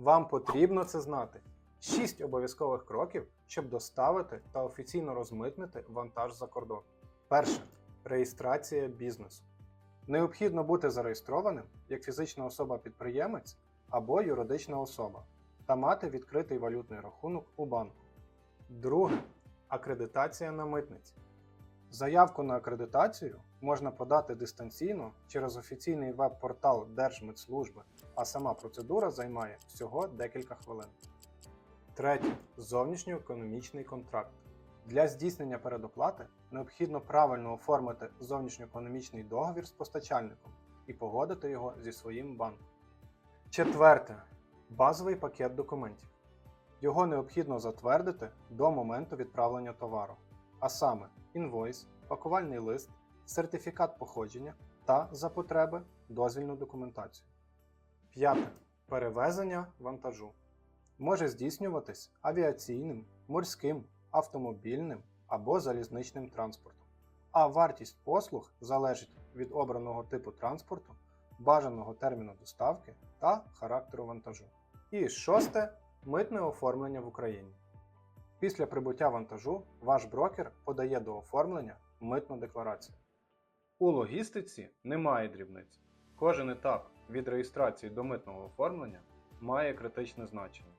Вам потрібно це знати. Шість обов'язкових кроків, щоб доставити та офіційно розмитнити вантаж за кордон. Перше реєстрація бізнесу. Необхідно бути зареєстрованим як фізична особа-підприємець або юридична особа та мати відкритий валютний рахунок у банку. Друге акредитація на митниці. Заявку на акредитацію можна подати дистанційно через офіційний веб-портал Держмитслужби, а сама процедура займає всього декілька хвилин. Третє зовнішньоекономічний контракт. Для здійснення передоплати необхідно правильно оформити зовнішньоекономічний договір з постачальником і погодити його зі своїм банком. Четверте базовий пакет документів. Його необхідно затвердити до моменту відправлення товару, а саме інвойс, пакувальний лист, сертифікат походження та за потреби дозвільну документацію. П'яте. Перевезення вантажу може здійснюватись авіаційним, морським, автомобільним або залізничним транспортом. А вартість послуг залежить від обраного типу транспорту, бажаного терміну доставки та характеру вантажу. І шосте митне оформлення в Україні. Після прибуття вантажу ваш брокер подає до оформлення митну декларацію. У логістиці немає дрібниць. Кожен етап від реєстрації до митного оформлення має критичне значення.